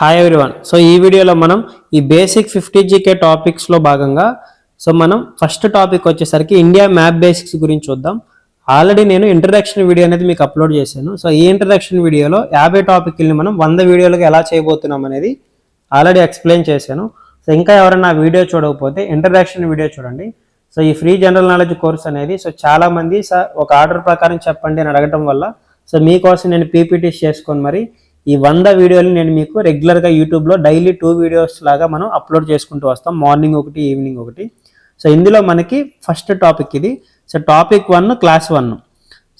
Hi everyone so ఈ వీడియోలో మనం ఈ బేసిక్ ఫిఫ్టీ జీకే టాపిక్స్లో భాగంగా సో మనం ఫస్ట్ టాపిక్ వచ్చేసరికి ఇండియా మ్యాప్ బేసిక్స్ గురించి చూద్దాం. ఆల్రెడీ నేను ఇంట్రడక్షన్ వీడియో అనేది మీకు అప్లోడ్ చేశాను. సో ఈ ఇంట్రడక్షన్ వీడియోలో యాభై టాపిక్ని మనం వంద వీడియోలకు ఎలా చేయబోతున్నాం అనేది ఆల్రెడీ ఎక్స్ప్లెయిన్ చేశాను. సో ఇంకా ఎవరైనా వీడియో చూడకపోతే ఇంట్రడక్షన్ వీడియో చూడండి. సో ఈ ఫ్రీ జనరల్ నాలెడ్జ్ కోర్స్ అనేది సో చాలామంది సార్ ఒక ఆర్డర్ ప్రకారం చెప్పండి అని అడగటం వల్ల సో మీకోసం నేను పీపీటీస్ చేసుకొని మరి ఈ వంద వీడియోలు నేను మీకు రెగ్యులర్గా యూట్యూబ్లో డైలీ టూ వీడియోస్ లాగా మనం అప్లోడ్ చేసుకుంటూ వస్తాం. మార్నింగ్ ఒకటి ఈవినింగ్ ఒకటి. సో ఇందులో మనకి ఫస్ట్ టాపిక్ ఇది. So topic one class one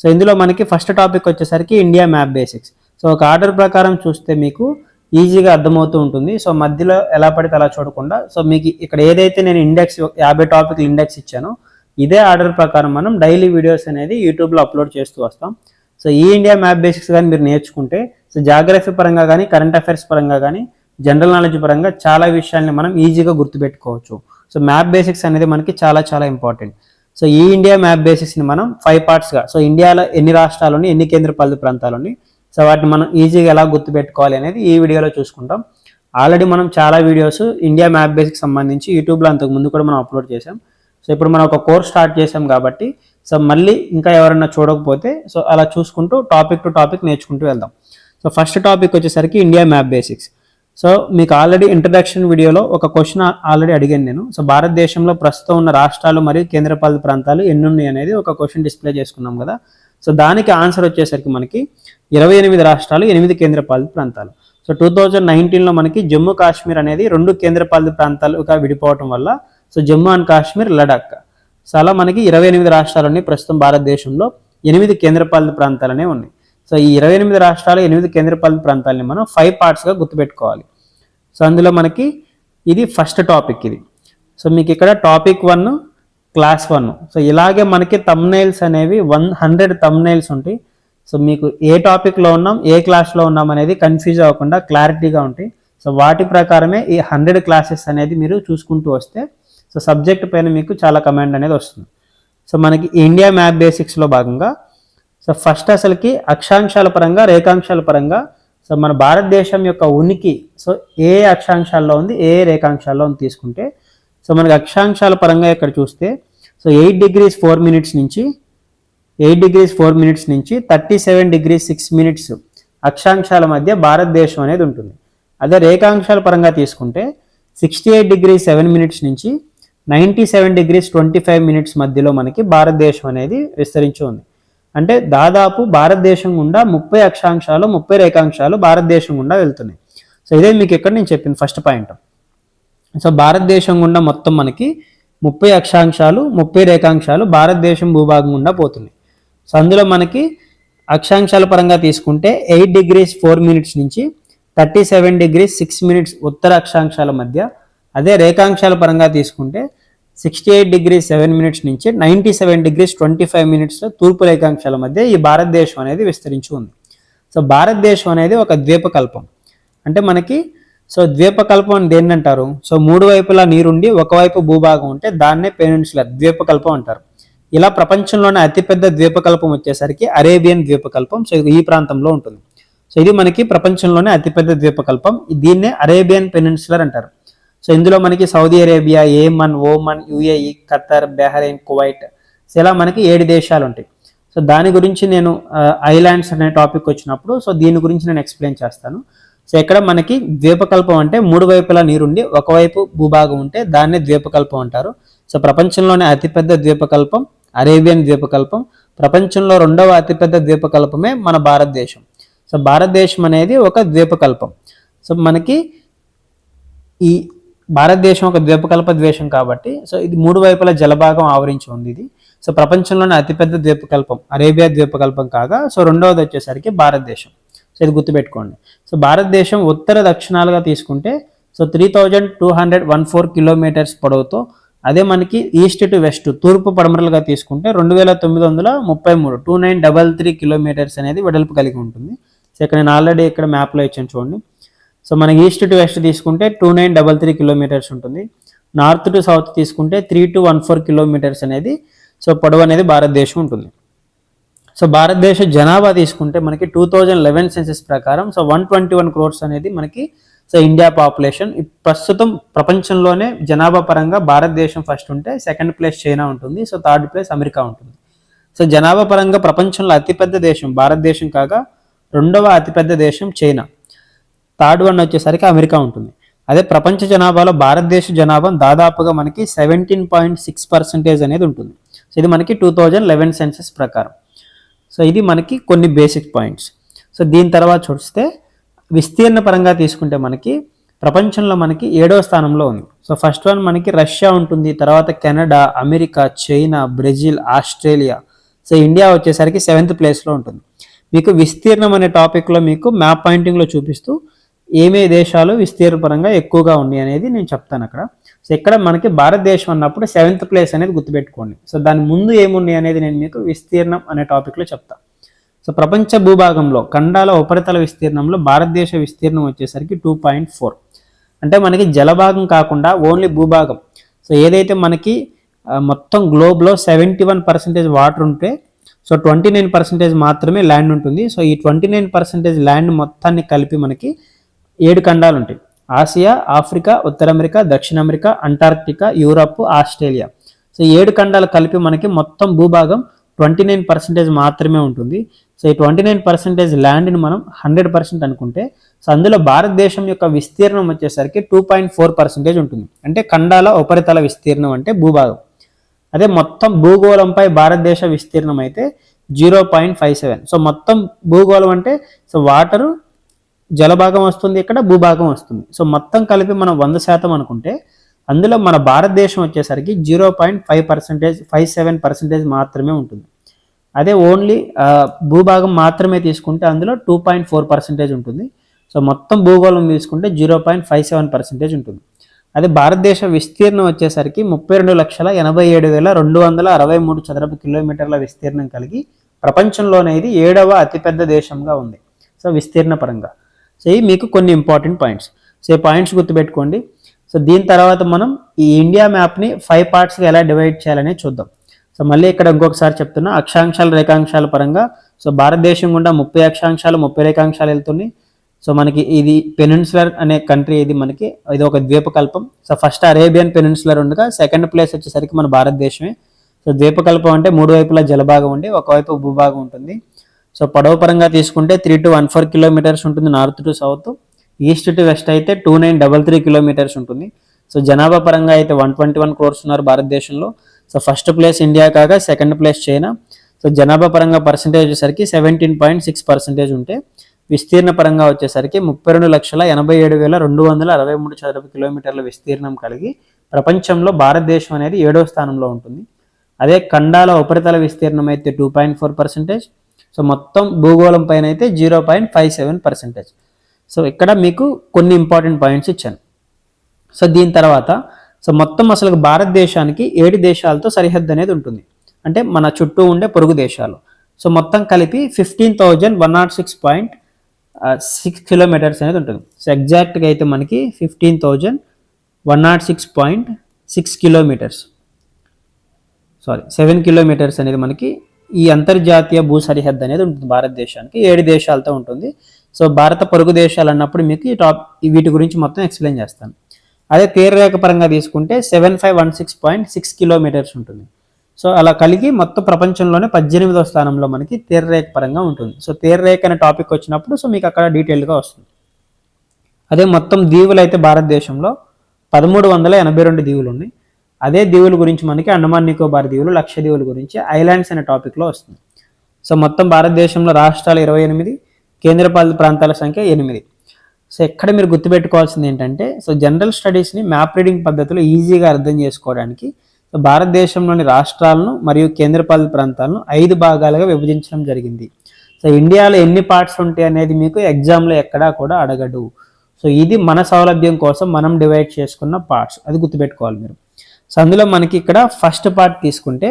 so ఇందులో మనకి ఫస్ట్ టాపిక్ వచ్చేసరికి ఇండియా మ్యాప్ బేసిక్స్ సో ఒక ఆర్డర్ ప్రకారం చూస్తే మీకు ఈజీగా అర్థమవుతూ ఉంటుంది. సో మధ్యలో ఎలా పడితే అలా చూడకుండా. సో మీకు ఇక్కడ ఏదైతే నేను ఇండెక్స్ యాభై టాపిక్లు ఇండెక్స్ ఇచ్చానో ఇదే ఆర్డర్ ప్రకారం మనం డైలీ వీడియోస్ అనేది యూట్యూబ్లో అప్లోడ్ చేస్తూ వస్తాం. సో ఈ ఇండియా మ్యాప్ బేసిక్స్ కానీ మీరు నేర్చుకుంటే సో జాగ్రఫీ పరంగా కానీ కరెంట్ అఫైర్స్ పరంగా కానీ జనరల్ నాలెడ్జ్ పరంగా చాలా విషయాల్ని మనం ఈజీగా గుర్తుపెట్టుకోవచ్చు. సో మ్యాప్ బేసిక్స్ అనేది మనకి చాలా చాలా ఇంపార్టెంట్ సో ఈ ఇండియా మ్యాప్ బేసిక్స్ని మనం ఫైవ్ పార్ట్స్గా సో ఇండియాలో ఎన్ని రాష్ట్రాలు ఎన్ని కేంద్రపాలిత ప్రాంతాలు సో వాటిని మనం ఈజీగా ఎలా గుర్తుపెట్టుకోవాలి అనేది ఈ వీడియోలో చూసుకుంటాం. ఆల్రెడీ మనం చాలా వీడియోస్ ఇండియా మ్యాప్ బేసిక్స్ సంబంధించి యూట్యూబ్లో అంతకు ముందు కూడా మనం అప్లోడ్ చేసాం సో ఇప్పుడు మనం ఒక కోర్స్ స్టార్ట్ చేసాం కాబట్టి సో మళ్ళీ ఇంకా ఎవరన్నా చూడకపోతే సో అలా చూసుకుంటూ టాపిక్ టు టాపిక్ నేర్చుకుంటూ వెళ్దాం. సో ఫస్ట్ టాపిక్ వచ్చేసరికి ఇండియా మ్యాప్ బేసిక్స్ సో మీకు ఆల్రెడీ ఇంట్రడక్షన్ వీడియోలో ఒక క్వశ్చన్ ఆల్రెడీ అడిగాను నేను. సో భారతదేశంలో ప్రస్తుతం ఉన్న రాష్ట్రాలు మరియు కేంద్రపాలిత ప్రాంతాలు ఎన్ని ఉన్నాయి అనేది ఒక క్వశ్చన్ డిస్ప్లే చేసుకున్నాం కదా. సో దానికి ఆన్సర్ వచ్చేసరికి మనకి ఇరవై ఎనిమిది రాష్ట్రాలు ఎనిమిది కేంద్రపాలిత ప్రాంతాలు. సో టూ థౌజండ్ నైన్టీన్లో మనకి జమ్మూ కాశ్మీర్ అనేది రెండు కేంద్రపాలిత ప్రాంతాలుగా విడిపోవటం వల్ల so Jammu and Kashmir Ladakh so అలా మనకి ఇరవై ఎనిమిది రాష్ట్రాలు ఉన్నాయి ప్రస్తుతం భారతదేశంలో. ఎనిమిది కేంద్రపాలిత ప్రాంతాలనే ఉన్నాయి. సో ఈ ఇరవై ఎనిమిది రాష్ట్రాలు ఎనిమిది కేంద్రపాలిత ప్రాంతాలని మనం ఫైవ్ పార్ట్స్గా గుర్తుపెట్టుకోవాలి. సో అందులో మనకి ఇది ఫస్ట్ టాపిక్ ఇది. సో మీకు ఇక్కడ topic one class one so ఇలాగే మనకి తమ్నైల్స్ అనేవి వన్ హండ్రెడ్ తమ్నైల్స్ ఉంటాయి. సో మీకు ఏ టాపిక్లో ఉన్నాం ఏ క్లాస్లో ఉన్నాం అనేది కన్ఫ్యూజ్ అవ్వకుండా క్లారిటీగా ఉంటాయి. సో వాటి ప్రకారమే ఈ హండ్రెడ్ క్లాసెస్ అనేది మీరు చూసుకుంటూ వస్తే సో సబ్జెక్ట్ పైన మీకు చాలా కమాండ్ అనేది వస్తుంది. సో మనకి ఇండియా మ్యాప్ బేసిక్స్లో భాగంగా సో ఫస్ట్ అసలుకి అక్షాంశాల పరంగా రేఖాంశాల పరంగా సో మన భారతదేశం యొక్క ఉనికి సో ఏ అక్షాంశాల్లో ఉంది ఏ రేఖాంశాల్లో ఉంది తీసుకుంటే సో మనకి అక్షాంశాల పరంగా ఇక్కడ చూస్తే so eight degrees four minutes నుంచి ఎయిట్ డిగ్రీస్ ఫోర్ మినిట్స్ నుంచి thirty seven degrees six minutes అక్షాంశాల మధ్య భారతదేశం అనేది ఉంటుంది. అదే రేఖాంశాల పరంగా తీసుకుంటే sixty eight degree seven minutes నుంచి ninety seven degrees twenty five minutes మధ్యలో మనకి భారతదేశం అనేది విస్తరించి ఉంది. అంటే దాదాపు భారతదేశం గుండా ముప్పై అక్షాంశాలు ముప్పై రేఖాంశాలు భారతదేశం గుండా వెళ్తున్నాయి. సో ఇదే మీకు ఇక్కడ నేను చెప్పింది ఫస్ట్ పాయింట్ సో భారతదేశం గుండా మొత్తం మనకి ముప్పై అక్షాంశాలు ముప్పై రేఖాంశాలు భారతదేశం భూభాగం గుండా పోతున్నాయి. సో అందులో మనకి అక్షాంశాల పరంగా తీసుకుంటే ఎయిట్ డిగ్రీస్ ఫోర్ మినిట్స్ నుంచి thirty seven degrees six minutes ఉత్తర అక్షాంశాల మధ్య అదే రేఖాంశాల పరంగా తీసుకుంటే sixty eight degree seven minutes నుంచి ninety seven degrees twenty five మినిట్స్లో తూర్పు రేఖాంశాల మధ్య ఈ భారతదేశం అనేది విస్తరించి ఉంది. సో భారతదేశం అనేది ఒక ద్వీపకల్పం. అంటే మనకి సో ద్వీపకల్పం అని దేన్ని అంటారు సో మూడు వైపులా నీరుండి ఒకవైపు భూభాగం ఉంటే దాన్నే పెనిన్సులర్ ద్వీపకల్పం అంటారు. ఇలా ప్రపంచంలోనే అతిపెద్ద ద్వీపకల్పం వచ్చేసరికి అరేబియన్ ద్వీపకల్పం. సో ఇది ఈ ప్రాంతంలో ఉంటుంది. సో ఇది మనకి ప్రపంచంలోనే అతిపెద్ద ద్వీపకల్పం. దీన్నే అరేబియన్ పెనిన్సులర్ అంటారు. సో ఇందులో మనకి Saudi Arabia Yemen Oman UAE Qatar Bahrain Kuwait ఇలా మనకి ఏడు దేశాలు ఉంటాయి. సో దాని గురించి నేను ఐలాండ్స్ అనే టాపిక్ వచ్చినప్పుడు సో దీని గురించి నేను ఎక్స్ప్లెయిన్ చేస్తాను. సో ఇక్కడ మనకి ద్వీపకల్పం అంటే మూడు వైపులా నీరుండి ఒకవైపు భూభాగం ఉంటే దాన్నే ద్వీపకల్పం అంటారు. సో ప్రపంచంలోనే అతిపెద్ద ద్వీపకల్పం అరేబియన్ ద్వీపకల్పం ప్రపంచంలో రెండవ అతిపెద్ద ద్వీపకల్పమే మన భారతదేశం. సో భారతదేశం అనేది ఒక ద్వీపకల్పం. సో మనకి ఈ భారతదేశం ఒక ద్వీపకల్ప ద్వేషం కాబట్టి సో ఇది మూడు వైపుల జలభాగం ఆవరించి ఉంది ఇది. సో ప్రపంచంలోనే అతిపెద్ద ద్వీపకల్పం అరేబియా ద్వీపకల్పం కాగా సో రెండవది వచ్చేసరికి భారతదేశం. సో ఇది గుర్తుపెట్టుకోండి. సో భారతదేశం ఉత్తర దక్షిణాలుగా తీసుకుంటే so three thousand two hundred one four kilometres పొడవుతో అదే మనకి ఈస్ట్ టు వెస్ట్ తూర్పు పడమరలుగా తీసుకుంటే రెండు వేల తొమ్మిది వందల ముప్పై మూడు two nine double three kilometres అనేది వెడల్పు కలిగి ఉంటుంది. సో ఇక్కడ నేను ఆల్రెడీ ఇక్కడ మ్యాప్లో ఇచ్చాను చూడండి. సో మనకి ఈస్ట్ టు వెస్ట్ తీసుకుంటే two nine double three kilometres ఉంటుంది. నార్త్ టు సౌత్ తీసుకుంటే three two one four kilometres అనేది సో పొడవు అనేది భారతదేశం ఉంటుంది. సో భారతదేశ జనాభా తీసుకుంటే మనకి టూ థౌజండ్ లెవెన్ సెన్సెస్ ప్రకారం so one twenty one crores అనేది మనకి సో ఇండియా పాపులేషన్ ప్రస్తుతం ప్రపంచంలోనే జనాభా పరంగా భారతదేశం ఫస్ట్ ఉంటే సెకండ్ ప్లేస్ చైనా ఉంటుంది సో థర్డ్ ప్లేస్ అమెరికా ఉంటుంది. సో జనాభా పరంగా ప్రపంచంలో అతిపెద్ద దేశం భారతదేశం కాగా రెండవ అతిపెద్ద దేశం చైనా థర్డ్ వన్ వచ్చేసరికి అమెరికా ఉంటుంది. అదే ప్రపంచ జనాభాలో భారతదేశ జనాభా దాదాపుగా మనకి సెవెంటీన్ పాయింట్ సిక్స్ పర్సెంటేజ్ అనేది ఉంటుంది. సో ఇది మనకి టూ థౌజండ్ లెవెన్ సెన్సెస్ ప్రకారం. సో ఇది మనకి కొన్ని బేసిక్ పాయింట్స్ సో దీని తర్వాత చూస్తే విస్తీర్ణ పరంగా తీసుకుంటే మనకి ప్రపంచంలో మనకి ఏడో స్థానంలో ఉంది. సో ఫస్ట్ వన్ మనకి రష్యా ఉంటుంది. తర్వాత Canada America China Brazil Australia. So India వచ్చేసరికి సెవెంత్ ప్లేస్లో ఉంటుంది. మీకు విస్తీర్ణం అనే టాపిక్లో మీకు మ్యాప్ పాయింటింగ్లో చూపిస్తూ ఏమే దేశాలు విస్తీర్ణపరంగా ఎక్కువగా ఉన్నాయి అనేది నేను చెప్తాను అక్కడ. సో ఇక్కడ మనకి భారతదేశం అన్నప్పుడు సెవెంత్ ప్లేస్ అనేది గుర్తుపెట్టుకోండి. సో దాని ముందు ఏమున్నాయి అనేది నేను మీకు విస్తీర్ణం అనే టాపిక్లో చెప్తాను సో ప్రపంచ భూభాగంలో ఖండాల ఉపరితల విస్తీర్ణంలో భారతదేశ విస్తీర్ణం వచ్చేసరికి టూ పాయింట్ ఫోర్. అంటే మనకి జలభాగం కాకుండా ఓన్లీ భూభాగం. సో ఏదైతే మనకి మొత్తం గ్లోబ్లో సెవెంటీ వన్ పర్సెంటేజ్ వాటర్ ఉంటే సో ట్వంటీ నైన్ పర్సెంటేజ్ మాత్రమే ల్యాండ్ ఉంటుంది. సో ఈ ట్వంటీ నైన్ పర్సెంటేజ్ ల్యాండ్ మొత్తాన్ని కలిపి మనకి ఏడు ఖండాలు ఉంటాయి ఆసియా ఆఫ్రికా ఉత్తర అమెరికా దక్షిణ America Antarctica Europe Australia. So ఏడు ఖండాలు కలిపి మనకి మొత్తం భూభాగం ట్వంటీ నైన్ పర్సెంటేజ్ మాత్రమే ఉంటుంది. సో ఈ ట్వంటీ నైన్ పర్సెంటేజ్ ల్యాండ్ని మనం హండ్రెడ్ పర్సెంట్ అనుకుంటే సో అందులో భారతదేశం యొక్క విస్తీర్ణం వచ్చేసరికి టూ పాయింట్ ఫోర్ పర్సెంటేజ్ ఉంటుంది. అంటే ఖండాల ఉపరితల విస్తీర్ణం అంటే భూభాగం. అదే మొత్తం భూగోళంపై భారతదేశ విస్తీర్ణం అయితే zero point five seven. So మొత్తం భూగోళం అంటే సో వాటరు జలభాగం వస్తుంది ఇక్కడ భూభాగం వస్తుంది. సో మొత్తం కలిపి మనం వంద శాతం అనుకుంటే అందులో మన భారతదేశం వచ్చేసరికి zero point five percentage five seven percentage మాత్రమే ఉంటుంది. అదే ఓన్లీ భూభాగం మాత్రమే తీసుకుంటే అందులో టూ పాయింట్ ఫోర్ పర్సెంటేజ్ ఉంటుంది. సో మొత్తం భూగోళం తీసుకుంటే zero point five seven percentage ఉంటుంది. అదే భారతదేశ విస్తీర్ణం వచ్చేసరికి ముప్పై రెండు లక్షల ఎనభై ఏడు వేల రెండు వందల అరవై మూడు చదరపు కిలోమీటర్ల విస్తీర్ణం కలిగి ప్రపంచంలోనేది ఏడవ అతిపెద్ద దేశంగా ఉంది. సో విస్తీర్ణ పరంగా సో ఇవి మీకు కొన్ని ఇంపార్టెంట్ పాయింట్స్ సో ఈ పాయింట్స్ గుర్తుపెట్టుకోండి. సో దీని తర్వాత మనం ఈ ఇండియా మ్యాప్ని ఫైవ్ పార్ట్స్గా ఎలా డివైడ్ చేయాలనే చూద్దాం. సో మళ్ళీ ఇక్కడ ఇంకొకసారి చెప్తున్నా. అక్షాంశాలు రేఖాంశాల పరంగా. సో భారతదేశం గుండా ముప్పై అక్షాంశాలు ముప్పై రేఖాంశాలు వెళ్తున్నాయి. సో మనకి ఇది పెనిన్సులర్ అనే కంట్రీ ఇది మనకి ఇది ఒక ద్వీపకల్పం. సో ఫస్ట్ అరేబియన్ పెనిన్సులర్ ఉండగా సెకండ్ ప్లేస్ వచ్చేసరికి మన భారతదేశమే. సో ద్వీపకల్పం అంటే మూడు వైపులా జలభాగం ఉండి ఒకవైపు భూభాగం ఉంటుంది. సో పొడవు పరంగా తీసుకుంటే three two one four kilometres ఉంటుంది north to south east to west అయితే two nine double three kilometres ఉంటుంది. సో జనాభా పరంగా అయితే వన్ ట్వంటీ వన్ క్రోర్స్ ఉన్నారు భారతదేశంలో. సో ఫస్ట్ ప్లేస్ ఇండియా కాగా సెకండ్ ప్లేస్ చైనా సో జనాభా పరంగా పర్సంటేజ్ వచ్చేసరికి సెవెంటీన్ పాయింట్ సిక్స్ పర్సెంటేజ్ ఉంటే విస్తీర్ణ పరంగా వచ్చేసరికి ముప్పై రెండు లక్షల ఎనభై ఏడు వేల రెండు వందల అరవై మూడు చదరపు కిలోమీటర్ల విస్తీర్ణం కలిగి ప్రపంచంలో భారతదేశం అనేది ఏడో స్థానంలో ఉంటుంది. అదే ఖండాల ఉపరితల విస్తీర్ణం అయితే two point four percentage so మొత్తం భూగోళం పైన అయితే zero point five seven percentage. So ఇక్కడ మీకు కొన్ని ఇంపార్టెంట్ పాయింట్స్ ఇచ్చాను. సో దీని తర్వాత సో మొత్తం అసలు భారతదేశానికి ఏడు దేశాలతో సరిహద్దు అనేది ఉంటుంది. అంటే మన చుట్టూ ఉండే పొరుగు దేశాలు. సో మొత్తం కలిపి fifteen thousand one nought six point six kilometres అనేది ఉంటుంది. సో ఎగ్జాక్ట్గా అయితే మనకి fifteen thousand one nought six point six kilometres. Sorry seven kilometres అనేది మనకి ఈ అంతర్జాతీయ భూ సరిహద్దు అనేది ఉంటుంది భారతదేశానికి. ఏడు దేశాలతో ఉంటుంది. సో భారత పొరుగు దేశాలు అన్నప్పుడు మీకు ఈ టాప్ వీటి గురించి మొత్తం ఎక్స్ప్లెయిన్ చేస్తాను. అదే తీరరేఖ పరంగా తీసుకుంటే seven five one six point six kilometres ఉంటుంది. సో అలా కలిగి మొత్తం ప్రపంచంలోనే పద్దెనిమిదవ స్థానంలో మనకి తీరరేఖ పరంగా ఉంటుంది. సో తీరరేఖ అనే టాపిక్ వచ్చినప్పుడు సో మీకు అక్కడ డీటెయిల్గా వస్తుంది. అదే మొత్తం దీవులు అయితే భారతదేశంలో పదమూడు వందల ఎనభై రెండు దీవులు ఉన్నాయి. అదే దీవుల గురించి మనకి అండమాన్ నికోబార్ దీవులు లక్షద్వీవుల గురించి ఐలాండ్స్ అనే టాపిక్లో వస్తుంది. సో మొత్తం భారతదేశంలో రాష్ట్రాలు ఇరవై ఎనిమిది కేంద్రపాలిత ప్రాంతాల సంఖ్య ఎనిమిది. సో ఎక్కడ మీరు గుర్తుపెట్టుకోవాల్సింది ఏంటంటే సో జనరల్ స్టడీస్ని మ్యాప్ రీడింగ్ పద్ధతిలో ఈజీగా అర్థం చేసుకోవడానికి సో భారతదేశంలోని రాష్ట్రాలను మరియు కేంద్రపాలిత ప్రాంతాలను ఐదు భాగాలుగా విభజించడం జరిగింది. సో ఇండియాలో ఎన్ని పార్ట్స్ ఉంటాయి అనేది మీకు ఎగ్జామ్లో ఎక్కడా కూడా అడగడు సో ఇది మన సౌలభ్యం కోసం మనం డివైడ్ చేసుకున్న పార్ట్స్ అది గుర్తుపెట్టుకోవాలి మీరు. సో అందులో మనకి ఇక్కడ ఫస్ట్ పార్ట్ తీసుకుంటే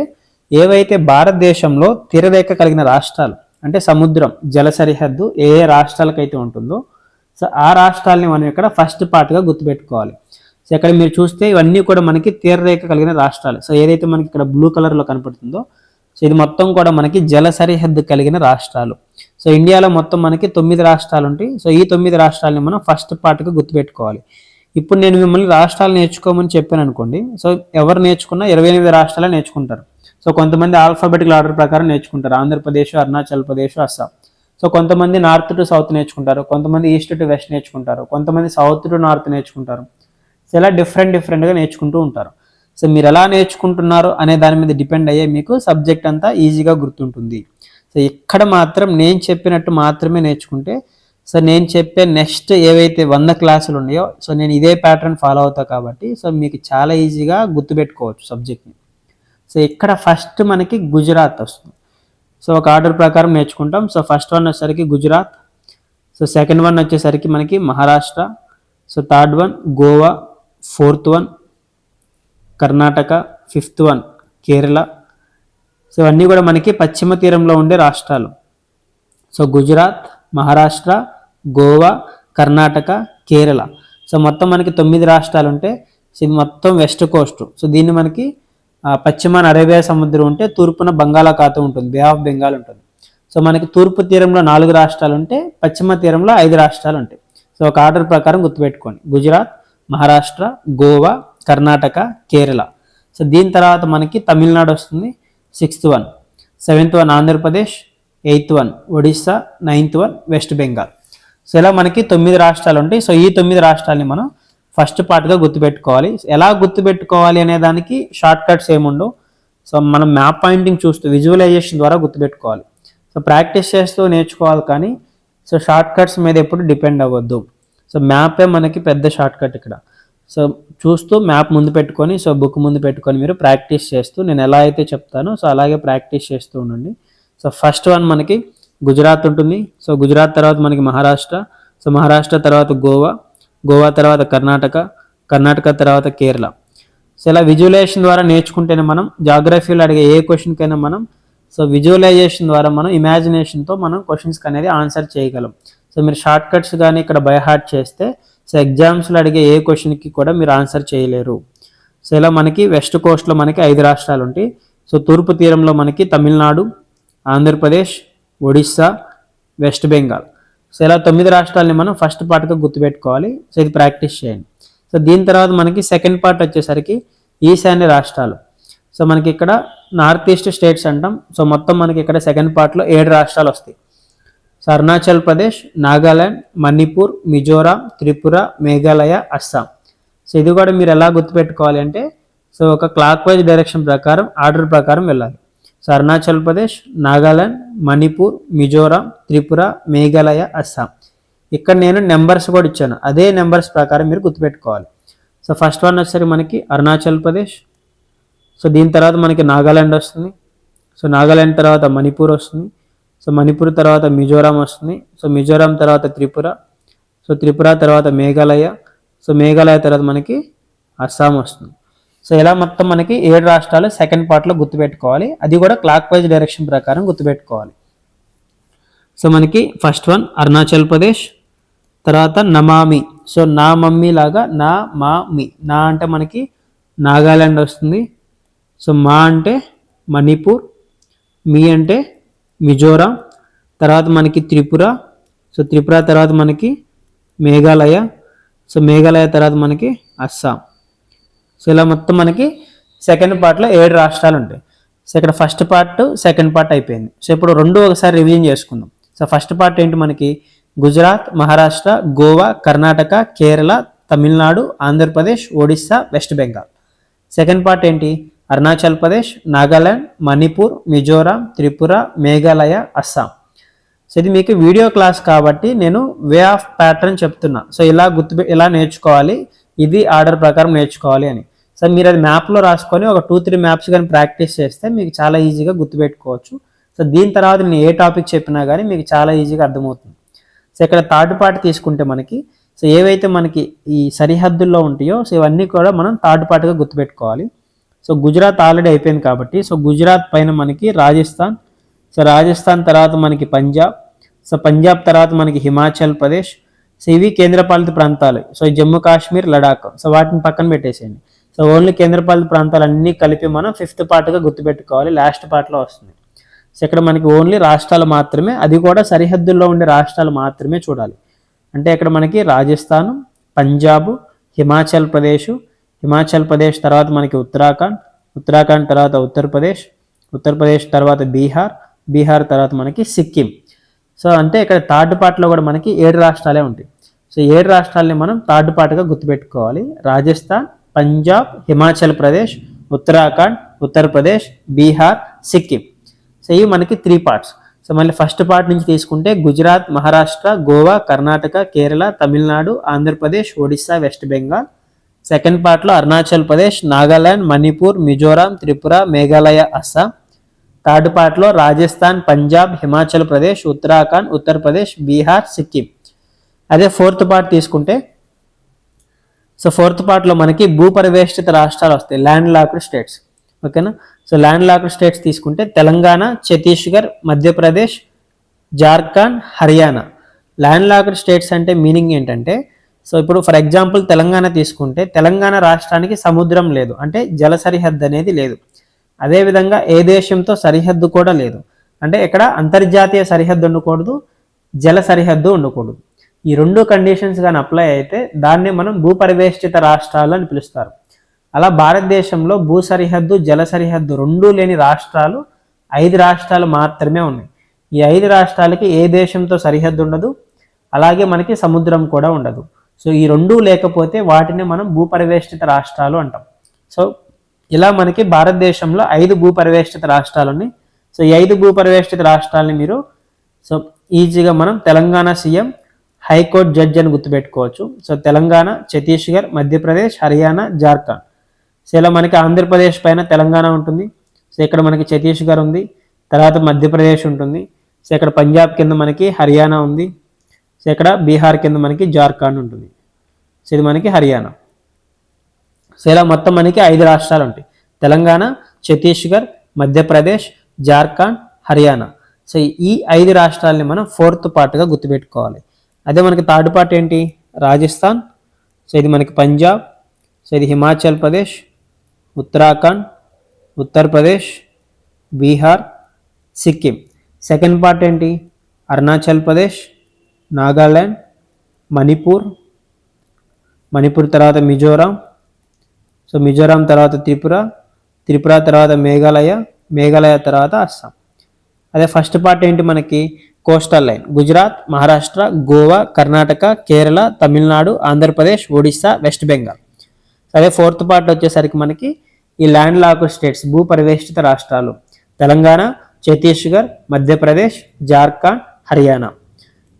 ఏవైతే భారతదేశంలో తీరరేఖ కలిగిన రాష్ట్రాలు అంటే సముద్రం జల సరిహద్దు ఏ ఏ రాష్ట్రాలకైతే ఉంటుందో సో ఆ రాష్ట్రాలని మనం ఇక్కడ ఫస్ట్ పార్ట్గా గుర్తుపెట్టుకోవాలి. సో ఇక్కడ మీరు చూస్తే ఇవన్నీ కూడా మనకి తీరరేఖ కలిగిన రాష్ట్రాలు. సో ఏదైతే మనకి ఇక్కడ బ్లూ కలర్లో కనపడుతుందో సో ఇది మొత్తం కూడా మనకి జల సరిహద్దు కలిగిన రాష్ట్రాలు. సో ఇండియాలో మొత్తం మనకి తొమ్మిది రాష్ట్రాలు ఉంటాయి. సో ఈ తొమ్మిది రాష్ట్రాలని మనం ఫస్ట్ పార్ట్గా గుర్తుపెట్టుకోవాలి. ఇప్పుడు నేను మిమ్మల్ని రాష్ట్రాలు నేర్చుకోమని చెప్పాను అనుకోండి. సో ఎవరు నేర్చుకున్నా ఇరవై ఎనిమిది రాష్ట్రాలే నేర్చుకుంటారు. సో కొంతమంది ఆల్ఫాబెటికల్ ఆర్డర్ ప్రకారం నేర్చుకుంటారు. ఆంధ్రప్రదేశ్ అరుణాచల్ ప్రదేశ్ అస్సాం. సో కొంతమంది నార్త్ టు సౌత్ నేర్చుకుంటారు. కొంతమంది ఈస్ట్ టు వెస్ట్ నేర్చుకుంటారు. కొంతమంది సౌత్ టు నార్త్ నేర్చుకుంటారు. సో ఇలా డిఫరెంట్ డిఫరెంట్గా నేర్చుకుంటూ ఉంటారు. సో మీరు ఎలా నేర్చుకుంటున్నారు అనే దాని మీద డిపెండ్ అయ్యే మీకు సబ్జెక్ట్ అంతా ఈజీగా గుర్తుంటుంది. సో ఇక్కడ మాత్రం నేను చెప్పినట్టు మాత్రమే నేర్చుకుంటే సో నేను చెప్పే నెక్స్ట్ ఏవైతే వంద క్లాసులు ఉన్నాయో సో నేను ఇదే ప్యాటర్న్ ఫాలో అవుతా కాబట్టి సో మీకు చాలా ఈజీగా గుర్తుపెట్టుకోవచ్చు సబ్జెక్ట్ని సో ఇక్కడ ఫస్ట్ మనకి గుజరాత్ వస్తుంది. సో ఒక ఆర్డర్ ప్రకారం నేర్చుకుంటాం. సో ఫస్ట్ వన్ వచ్చేసరికి గుజరాత్. సో సెకండ్ వన్ వచ్చేసరికి మనకి Maharashtra. So third one Goa. Fourth one Karnataka. Fifth one Kerala. So ఇవన్నీ కూడా మనకి పశ్చిమ తీరంలో ఉండే రాష్ట్రాలు. సో గుజరాత్ మహారాష్ట్ర గోవా కర్ణాటక కేరళ. సో మొత్తం మనకి తొమ్మిది రాష్ట్రాలు ఉంటే సో ఇది మొత్తం వెస్ట్ కోస్ట్. సో దీన్ని మనకి పశ్చిమాన అరేబియా సముద్రం ఉంటే తూర్పున బంగాళాఖాతం ఉంటుంది బే ఆఫ్ బెంగాల్ ఉంటుంది. సో మనకి తూర్పు తీరంలో నాలుగు రాష్ట్రాలు ఉంటే పశ్చిమ తీరంలో ఐదు రాష్ట్రాలు ఉంటాయి సో ఒక ఆర్డర్ ప్రకారం గుర్తుపెట్టుకోండి. గుజరాత్ మహారాష్ట్ర గోవా కర్ణాటక కేరళ. సో దీని తర్వాత మనకి తమిళనాడు వస్తుంది sixth one. Seventh one Andhra Pradesh eighth one Odisha ninth one west Bengal. So ఇలా మనకి తొమ్మిది రాష్ట్రాలు ఉంటాయి. సో ఈ తొమ్మిది రాష్ట్రాలని మనం ఫస్ట్ పార్ట్గా గుర్తుపెట్టుకోవాలి. ఎలా గుర్తుపెట్టుకోవాలి అనే దానికి షార్ట్ కట్స్ ఏముండవు. సో మనం మ్యాప్ పాయింటింగ్ చూస్తూ విజువలైజేషన్ ద్వారా గుర్తుపెట్టుకోవాలి. సో ప్రాక్టీస్ చేస్తూ నేర్చుకోవాలి కానీ సో షార్ట్ కట్స్ మీద ఎప్పుడు డిపెండ్ అవ్వద్దు. సో మ్యాపే మనకి పెద్ద షార్ట్ కట్ ఇక్కడ. సో చూస్తూ మ్యాప్ ముందు పెట్టుకొని సో బుక్ ముందు పెట్టుకొని మీరు ప్రాక్టీస్ చేస్తూ నేను ఎలా అయితే చెప్తానో సో అలాగే ప్రాక్టీస్ చేస్తూ ఉండండి. సో ఫస్ట్ వన్ మనకి గుజరాత్ ఉంటుంది. సో గుజరాత్ తర్వాత మనకి మహారాష్ట్ర. సో మహారాష్ట్ర తర్వాత గోవా. గోవా తర్వాత కర్ణాటక. కర్ణాటక తర్వాత కేరళ. సో ఇలా విజువలైజేషన్ ద్వారా నేర్చుకుంటేనే మనం జాగ్రఫీలో అడిగే ఏ క్వశ్చన్కైనా మనం సో విజువలైజేషన్ ద్వారా మనం ఇమాజినేషన్తో మనం క్వశ్చన్స్కి అనేది ఆన్సర్ చేయగలం. సో మీరు షార్ట్ కట్స్ కానీ ఇక్కడ బై హార్ట్ చేస్తే సో ఎగ్జామ్స్లో అడిగే ఏ క్వశ్చన్కి కూడా మీరు ఆన్సర్ చేయలేరు. సో ఇలా మనకి వెస్ట్ కోస్ట్లో మనకి ఐదు రాష్ట్రాలు ఉంటాయి సో తూర్పు తీరంలో మనకి తమిళనాడు ఆంధ్రప్రదేశ్ ఒడిస్సా వెస్ట్ బెంగాల్. సో ఇలా తొమ్మిది రాష్ట్రాలని మనం ఫస్ట్ పార్ట్గా గుర్తుపెట్టుకోవాలి. సో ఇది ప్రాక్టీస్ చేయండి. సో దీని తర్వాత మనకి సెకండ్ పార్ట్ వచ్చేసరికి ఈశాన్య రాష్ట్రాలు. సో మనకి ఇక్కడ నార్త్ ఈస్ట్ స్టేట్స్ అంటాం. సో మొత్తం మనకి ఇక్కడ సెకండ్ పార్ట్లో ఏడు రాష్ట్రాలు వస్తాయి. సో అరుణాచల్ ప్రదేశ్ నాగాలాండ్ మణిపూర్ మిజోరాం త్రిపుర మేఘాలయ అస్సాం. సో ఇది కూడా మీరు ఎలా గుర్తుపెట్టుకోవాలి అంటే సో ఒక క్లాక్ వైజ్ డైరెక్షన్ ప్రకారం ఆర్డర్ ప్రకారం వెళ్ళాలి. అరుణాచల్ ప్రదేశ్ నాగాలాండ్ మణిపూర్ మిజోరాం త్రిపుర మేఘాలయ అస్సాం ఇక్కడ నేను నెంబర్స్ కూడా ఇచ్చాను. అదే నెంబర్స్ ప్రకారం మీరు గుర్తుపెట్టుకోవాలి. సో ఫస్ట్ వన్ వచ్చేసరికి మనకి అరుణాచల్ ప్రదేశ్ సో దీని తర్వాత మనకి నాగాలాండ్ వస్తుంది. సో నాగాలాండ్ తర్వాత మణిపూర్ వస్తుంది. సో మణిపూర్ తర్వాత మిజోరాం వస్తుంది. సో మిజోరాం తర్వాత త్రిపుర సో త్రిపుర తర్వాత మేఘాలయ సో మేఘాలయ తర్వాత మనకి అస్సాం వస్తుంది. సో ఇలా మొత్తం మనకి ఏడు రాష్ట్రాలు సెకండ్ పార్ట్లో గుర్తుపెట్టుకోవాలి. అది కూడా క్లాక్ వైజ్ డైరెక్షన్ ప్రకారం గుర్తుపెట్టుకోవాలి. సో మనకి ఫస్ట్ వన్ అరుణాచల్ ప్రదేశ్ తర్వాత నమామి సో నా మమ్మీ లాగా నా మా మీ. నా అంటే మనకి నాగాలాండ్ వస్తుంది. సో మా అంటే మణిపూర్ మీ అంటే మిజోరాం తర్వాత మనకి త్రిపుర. సో త్రిపుర తర్వాత మనకి మేఘాలయ. సో మేఘాలయ తర్వాత మనకి అస్సాం. సో ఇలా మొత్తం మనకి సెకండ్ పార్ట్లో ఏడు రాష్ట్రాలు ఉంటాయి. సో ఇక్కడ ఫస్ట్ పార్ట్ సెకండ్ పార్ట్ అయిపోయింది. సో ఇప్పుడు రెండు ఒకసారి రివిజన్ చేసుకుందాం. సో ఫస్ట్ పార్ట్ ఏంటి మనకి? Gujarat Maharashtra Goa Karnataka Kerala Tamil Nadu Andhra Pradesh Odisha west Bengal. Second part ఏంటి? అరుణాచల్ ప్రదేశ్ నాగాలాండ్ మణిపూర్ మిజోరాం త్రిపుర మేఘాలయ అస్సాం. సో ఇది మీకు వీడియో క్లాస్ కాబట్టి నేను వే ఆఫ్ ప్యాటర్న్ చెప్తున్నా. సో ఇలా గుర్తు ఇలా నేర్చుకోవాలి. ఇది ఆర్డర్ ప్రకారం నేర్చుకోవాలి అని. సో మీరు అది మ్యాప్లో రాసుకొని ఒక టూ త్రీ మ్యాప్స్ కానీ ప్రాక్టీస్ చేస్తే మీకు చాలా ఈజీగా గుర్తుపెట్టుకోవచ్చు. సో దీని తర్వాత నేను ఏ టాపిక్ చెప్పినా కానీ మీకు చాలా ఈజీగా అర్థమవుతుంది. సో ఇక్కడ థర్డ్ పార్ట్ తీసుకుంటే మనకి సో ఏవైతే మనకి ఈ సరిహద్దుల్లో ఉంటాయో సో ఇవన్నీ కూడా మనం థర్డ్ పార్ట్గా గుర్తుపెట్టుకోవాలి. సో గుజరాత్ ఆల్రెడీ అయిపోయింది కాబట్టి సో గుజరాత్ పైన మనకి రాజస్థాన్ సో రాజస్థాన్ తర్వాత మనకి పంజాబ్ సో పంజాబ్ తర్వాత మనకి హిమాచల్ ప్రదేశ్ సో ఇవి కేంద్రపాలిత ప్రాంతాలు. సో జమ్మూ కాశ్మీర్ లడాక్. సో వాటిని పక్కన పెట్టేసేయండి. సో ఓన్లీ కేంద్రపాలిత ప్రాంతాలు అన్నీ కలిపి మనం ఫిఫ్త్ పార్ట్గా గుర్తుపెట్టుకోవాలి. లాస్ట్ పార్ట్లో వస్తుంది. సో ఇక్కడ మనకి ఓన్లీ రాష్ట్రాలు మాత్రమే అది కూడా సరిహద్దుల్లో ఉండే రాష్ట్రాలు మాత్రమే చూడాలి. అంటే ఇక్కడ మనకి రాజస్థాన్ పంజాబ్ హిమాచల్ ప్రదేశ్. హిమాచల్ ప్రదేశ్ తర్వాత మనకి ఉత్తరాఖండ్. ఉత్తరాఖండ్ తర్వాత ఉత్తరప్రదేశ్. ఉత్తరప్రదేశ్ తర్వాత బీహార్. బీహార్ తర్వాత మనకి సిక్కిం. సో అంటే ఇక్కడ థర్డ్ పార్ట్లో కూడా మనకి ఏడు రాష్ట్రాలే ఉంటాయి. సో ఏడు రాష్ట్రాలని మనం థర్డ్ పార్ట్గా గుర్తుపెట్టుకోవాలి. రాజస్థాన్ పంజాబ్ హిమాచల్ ప్రదేశ్ ఉత్తరాఖండ్ ఉత్తరప్రదేశ్ బీహార్ సిక్కిం. సో ఇవి మనకి త్రీ పార్ట్స్. సో మళ్ళీ ఫస్ట్ పార్ట్ నుంచి తీసుకుంటే గుజరాత్ మహారాష్ట్ర గోవా కర్ణాటక కేరళ తమిళనాడు ఆంధ్రప్రదేశ్ ఒడిస్సా వెస్ట్ బెంగాల్. సెకండ్ పార్ట్లో అరుణాచల్ ప్రదేశ్ నాగాలాండ్ మణిపూర్ మిజోరాం త్రిపుర మేఘాలయ అస్సాం. థర్డ్ పార్ట్లో రాజస్థాన్ పంజాబ్ హిమాచల్ ప్రదేశ్ ఉత్తరాఖండ్ ఉత్తరప్రదేశ్ బీహార్ సిక్కిం. అదే ఫోర్త్ పార్ట్ తీసుకుంటే సో ఫోర్త్ పార్ట్లో మనకి భూపరివేష్టిత రాష్ట్రాలు వస్తాయి ల్యాండ్ లాక్డ్ స్టేట్స్. ఓకేనా? సో ల్యాండ్ లాక్డ్ స్టేట్స్ తీసుకుంటే Telangana Chhattisgarh Madhya Pradesh Jharkhand Haryana. Land locked states అంటే మీనింగ్ ఏంటంటే సో ఇప్పుడు ఫర్ ఎగ్జాంపుల్ తెలంగాణ తీసుకుంటే తెలంగాణ రాష్ట్రానికి సముద్రం లేదు అంటే జల సరిహద్దు అనేది లేదు. అదేవిధంగా ఏ దేశంతో సరిహద్దు కూడా లేదు. అంటే ఇక్కడ అంతర్జాతీయ సరిహద్దు ఉండకూడదు జల సరిహద్దు ఉండకూడదు. ఈ రెండు కండిషన్స్ కానీ అప్లై అయితే దాన్ని మనం భూపరివేష్టిత రాష్ట్రాలు అని పిలుస్తారు. అలా భారతదేశంలో భూ సరిహద్దు జల సరిహద్దు రెండూ లేని రాష్ట్రాలు ఐదు రాష్ట్రాలు మాత్రమే ఉన్నాయి. ఈ ఐదు రాష్ట్రాలకి ఏ దేశంతో సరిహద్దు ఉండదు అలాగే మనకి సముద్రం కూడా ఉండదు. సో ఈ రెండూ లేకపోతే వాటిని మనం భూపరివేష్టిత రాష్ట్రాలు అంటాం. సో ఇలా మనకి భారతదేశంలో ఐదు భూపరివేష్టిత రాష్ట్రాలు ఉన్నాయి. సో ఈ ఐదు భూపరివేష్టిత రాష్ట్రాలని మీరు సో ఈజీగా మనం తెలంగాణ సీఎం హైకోర్టు జడ్జి అని గుర్తుపెట్టుకోవచ్చు. సో తెలంగాణ ఛత్తీస్గఢ్ మధ్యప్రదేశ్ హర్యానా జార్ఖండ్. సో ఇలా మనకి ఆంధ్రప్రదేశ్ పైన తెలంగాణ ఉంటుంది. సో ఇక్కడ మనకి ఛత్తీస్గఢ్ ఉంది. తర్వాత మధ్యప్రదేశ్ ఉంటుంది. సో ఇక్కడ పంజాబ్ కింద మనకి హర్యానా ఉంది. సో ఇక్కడ బీహార్ కింద మనకి జార్ఖండ్ ఉంటుంది. సో ఇది మనకి హర్యానా. సో ఇలా మొత్తం మనకి ఐదు రాష్ట్రాలు ఉంటాయి. తెలంగాణ ఛత్తీస్గఢ్ మధ్యప్రదేశ్ జార్ఖండ్ హర్యానా. సో ఈ ఐదు రాష్ట్రాలని మనం ఫోర్త్ పార్ట్గా గుర్తుపెట్టుకోవాలి. అదే మనకి థర్డ్ పార్ట్ ఏంటి? రాజస్థాన్. సో ఇది మనకి పంజాబ్. సో ఇది హిమాచల్ ప్రదేశ్ ఉత్తరాఖండ్ ఉత్తరప్రదేశ్ బీహార్ సిక్కిం. సెకండ్ పార్ట్ ఏంటి? అరుణాచల్ ప్రదేశ్ నాగాల్యాండ్ మణిపూర్. మణిపూర్ తర్వాత మిజోరాం. సో మిజోరాం తర్వాత త్రిపుర త్రిపుర తర్వాత మేఘాలయ మేఘాలయ తర్వాత అస్సాం. అదే ఫస్ట్ పార్ట్ ఏంటి మనకి? Coastal line. Gujarat Maharashtra Goa Karnataka Kerala Tamil Nadu Andhra Pradesh Odisha west Bengal. అదే ఫోర్త్ పార్ట్ వచ్చేసరికి మనకి ఈ ల్యాండ్ లాక్ స్టేట్స్ భూ పరివేష్టిత రాష్ట్రాలు. తెలంగాణ ఛత్తీస్గఢ్ మధ్యప్రదేశ్ జార్ఖండ్ హర్యానా.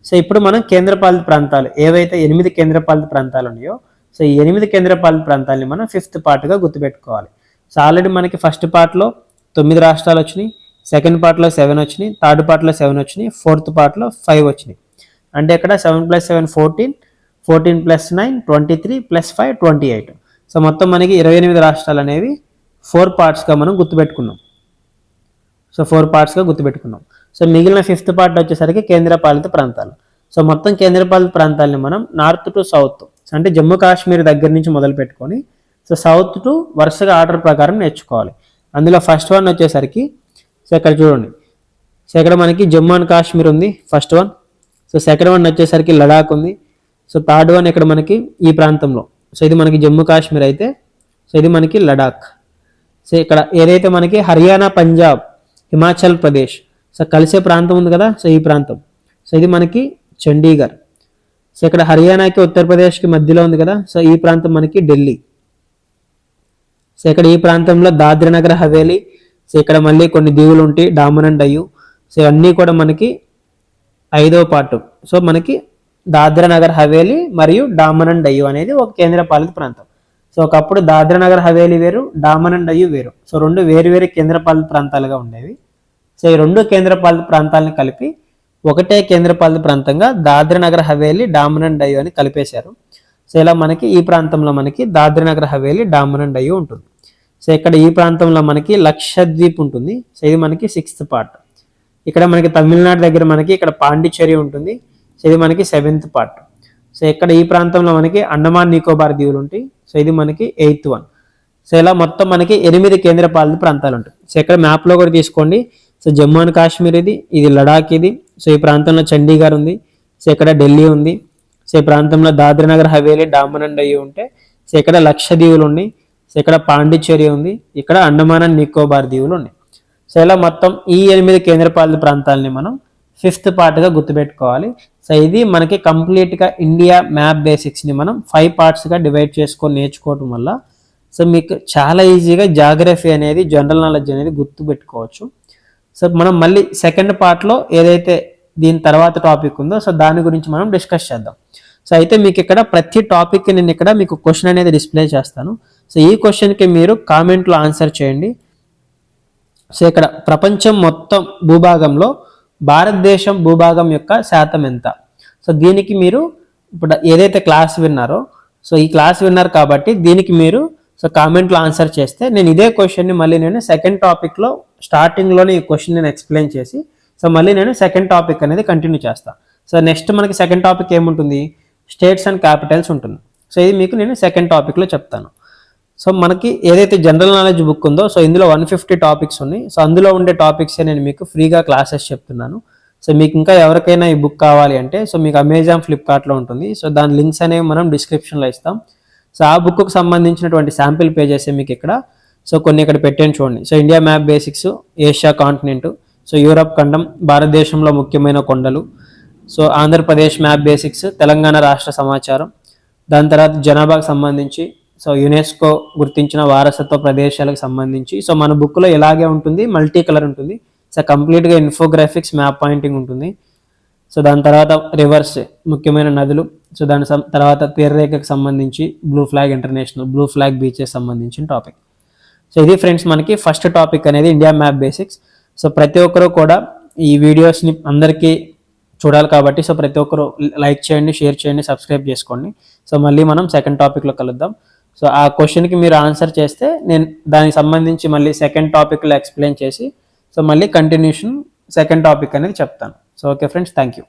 సో ఇప్పుడు మనం కేంద్రపాలిత ప్రాంతాలు ఏవైతే ఎనిమిది కేంద్రపాలిత ప్రాంతాలు ఉన్నాయో సో ఈ ఎనిమిది కేంద్రపాలిత ప్రాంతాలని మనం ఫిఫ్త్ పార్ట్గా గుర్తుపెట్టుకోవాలి. సో ఆల్రెడీ మనకి ఫస్ట్ పార్ట్లో తొమ్మిది రాష్ట్రాలు వచ్చినాయి సెకండ్ పార్ట్లో సెవెన్ వచ్చినాయి థర్డ్ పార్ట్లో సెవెన్ వచ్చినాయి ఫోర్త్ పార్ట్లో ఫైవ్ వచ్చినాయి. అంటే ఇక్కడ seven plus seven fourteen fourteen plus nine twenty three plus five twenty eight so మొత్తం మనకి ఇరవై ఎనిమిది రాష్ట్రాలు అనేవి ఫోర్ పార్ట్స్గా మనం గుర్తుపెట్టుకున్నాం. సో ఫోర్ పార్ట్స్గా గుర్తుపెట్టుకున్నాం. సో మిగిలిన ఫిఫ్త్ పార్ట్ వచ్చేసరికి కేంద్రపాలిత ప్రాంతాలు. సో మొత్తం కేంద్రపాలిత ప్రాంతాలని మనం నార్త్ టు సౌత్ అంటే జమ్మూ కాశ్మీర్ దగ్గర నుంచి మొదలు పెట్టుకొని సో సౌత్ టు వరుసగా ఆర్డర్ ప్రకారం నేర్చుకోవాలి. అందులో ఫస్ట్ వన్ వచ్చేసరికి సో ఇక్కడ చూడండి. సో ఇక్కడ మనకి జమ్మూ అండ్ కాశ్మీర్ ఉంది first one so second one వచ్చేసరికి లడాక్ ఉంది. సో థర్డ్ వన్ ఇక్కడ మనకి ఈ ప్రాంతంలో. సో ఇది మనకి జమ్మూ కాశ్మీర్ అయితే సో ఇది మనకి లడాక్. సో ఇక్కడ ఏదైతే మనకి హర్యానా పంజాబ్ హిమాచల్ ప్రదేశ్ సో కలిసే ప్రాంతం ఉంది కదా సో ఈ ప్రాంతం. సో ఇది మనకి చండీగఢ్. సో ఇక్కడ హర్యానాకి ఉత్తరప్రదేశ్కి మధ్యలో ఉంది కదా? సో ఈ ప్రాంతం మనకి ఢిల్లీ. సో ఇక్కడ ఈ ప్రాంతంలో దాద్రి నగర్ హవేలీ సో ఇక్కడ మళ్ళీ కొన్ని దీవులు ఉంటాయి డామన్ అండ్ డయ్యు సో ఇవన్నీ కూడా మనకి ఐదో పార్ట్. సో మనకి దాద్రా నగర్ హవేలీ మరియు డామన్ అండ్ డయ్యు అనేది ఒక కేంద్ర పాలిత ప్రాంతం. సో ఒకప్పుడు దాద్రా నగర్ హవేలీ వేరు డామన్ అండ్ డయ్యు వేరు. సో రెండు వేరు వేరు కేంద్రపాలిత ప్రాంతాలుగా ఉండేవి. సో ఈ రెండు కేంద్రపాలిత ప్రాంతాలను కలిపి ఒకటే కేంద్రపాలిత ప్రాంతంగా దాద్రా నగర్ హవేలీ డామన్ అండ్ అని కలిపేశారు. సో ఇలా మనకి ఈ ప్రాంతంలో మనకి దాద్రా నగర్ హవేలీ డామన్ అండ్ ఉంటుంది. సో ఇక్కడ ఈ ప్రాంతంలో మనకి లక్షద్వీప్ ఉంటుంది. సో ఇది మనకి సిక్స్త్ పార్ట్. ఇక్కడ మనకి తమిళనాడు దగ్గర మనకి ఇక్కడ పాండిచ్చేరి ఉంటుంది. సో ఇది మనకి సెవెంత్ పార్ట్. సో ఇక్కడ ఈ ప్రాంతంలో మనకి అండమాన్ నికోబార్ దీవులు ఉంటాయి. సో ఇది మనకి ఎయిత్ వన్. సో ఇలా మొత్తం మనకి ఎనిమిది కేంద్రపాలిత ప్రాంతాలు ఉంటాయి. సో ఇక్కడ మ్యాప్లో కూడా తీసుకోండి. సో జమ్మూ అండ్ కాశ్మీర్ ఇది ఇది లడాక్ ఇది. సో ఈ ప్రాంతంలో చండీగఢ్ ఉంది సో ఇక్కడ ఢిల్లీ ఉంది. సో ఈ ప్రాంతంలో దాద్రానగర్ హవేలీ డామన్ అండ్ అయ్యి ఉంటే సో ఇక్కడ లక్షద్వీపులు ఉన్నాయి. సో ఇక్కడ పాండిచ్చేరి ఉంది ఇక్కడ అండమాన్ అండ్ నికోబార్ దీవులు ఉన్నాయి. సో ఇలా మొత్తం ఈ ఎనిమిది కేంద్రపాలిత ప్రాంతాలని మనం ఫిఫ్త్ పార్ట్గా గుర్తుపెట్టుకోవాలి. సో ఇది మనకి కంప్లీట్గా ఇండియా మ్యాప్ బేసిక్స్ని మనం ఫైవ్ పార్ట్స్గా డివైడ్ చేసుకొని నేర్చుకోవటం వల్ల సో మీకు చాలా ఈజీగా జాగ్రఫీ అనేది జనరల్ నాలెడ్జ్ అనేది గుర్తుపెట్టుకోవచ్చు. సో మనం మళ్ళీ సెకండ్ పార్ట్లో ఏదైతే దీని తర్వాత టాపిక్ ఉందో సో దాని గురించి మనం డిస్కస్ చేద్దాం. సో అయితే మీకు ఇక్కడ ప్రతి టాపిక్కి నేను ఇక్కడ మీకు క్వశ్చన్ అనేది డిస్ప్లే చేస్తాను. సో ఈ క్వశ్చన్కి మీరు కామెంట్లో ఆన్సర్ చేయండి. సో ఇక్కడ ప్రపంచం మొత్తం భూభాగంలో భారతదేశం భూభాగం యొక్క శాతం ఎంత? సో దీనికి మీరు ఇప్పుడు ఏదైతే క్లాస్ విన్నారో సో ఈ క్లాస్ విన్నారు కాబట్టి దీనికి మీరు సో కామెంట్లో ఆన్సర్ చేస్తే నేను ఇదే క్వశ్చన్ని మళ్ళీ నేను సెకండ్ టాపిక్లో స్టార్టింగ్లోనే ఈ క్వశ్చన్ నేను ఎక్స్ప్లెయిన్ చేసి సో మళ్ళీ నేను సెకండ్ టాపిక్ అనేది కంటిన్యూ చేస్తాను సో నెక్స్ట్ మనకి సెకండ్ టాపిక్ ఏముంటుంది? స్టేట్స్ అండ్ క్యాపిటల్స్ ఉంటుంది. సో ఇది మీకు నేను సెకండ్ టాపిక్లో చెప్తాను. సో మనకి ఏదైతే జనరల్ నాలెడ్జ్ బుక్ ఉందో సో ఇందులో వన్ ఫిఫ్టీ టాపిక్స్ ఉన్నాయి. సో అందులో ఉండే టాపిక్స్ నేను మీకు ఫ్రీగా క్లాసెస్ చెప్తున్నాను. సో మీకు ఇంకా ఎవరికైనా ఈ బుక్ కావాలి అంటే సో మీకు అమెజాన్ ఫ్లిప్కార్ట్లో ఉంటుంది. సో దాని లింక్స్ అనేవి మనం డిస్క్రిప్షన్లో ఇస్తాం. సో ఆ బుక్కు సంబంధించినటువంటి శాంపిల్ పేజెస్ మీకు ఇక్కడ సో కొన్ని ఇక్కడ పెట్టాను చూడండి. So India map basics Asia continent so Europe ఖండం భారతదేశంలో ముఖ్యమైన కొండలు so Andhra Pradesh map basics Telangana రాష్ట్ర సమాచారం దాని తర్వాత జనాభాకు సంబంధించి సో యునెస్కో గుర్తించిన వారసత్వ ప్రదేశాలకు సంబంధించి సో మన బుక్లో ఇలాగే ఉంటుంది మల్టీ కలర్ ఉంటుంది సో కంప్లీట్గా ఇన్ఫోగ్రాఫిక్స్ మ్యాప్ పాయింటింగ్ ఉంటుంది సో దాని తర్వాత రివర్స్ ముఖ్యమైన నదులు సో దాని సం- తర్వాత తీరరేఖకు సంబంధించి blue flag international blue flag beaches సంబంధించిన టాపిక్ సో ఇది ఫ్రెండ్స్ మనకి ఫస్ట్ టాపిక్ అనేది ఇండియా మ్యాప్ బేసిక్స్ సో ప్రతి ఒక్కరూ కూడా ఈ వీడియోస్ని అందరికీ చూడాలి కాబట్టి సో ప్రతి ఒక్కరు లైక్ చేయండి షేర్ చేయండి సబ్స్క్రైబ్ చేసుకోండి. సో మళ్ళీ మనం సెకండ్ టాపిక్లో కలుద్దాం. సో ఆ క్వశ్చన్కి మీరు ఆన్సర్ చేస్తే నేను దానికి సంబంధించి మళ్ళీ సెకండ్ టాపిక్లో ఎక్స్ప్లెయిన్ చేసి సో మళ్ళీ కంటిన్యూషన్ సెకండ్ టాపిక్ అనేది చెప్తాను. So okay friends thank you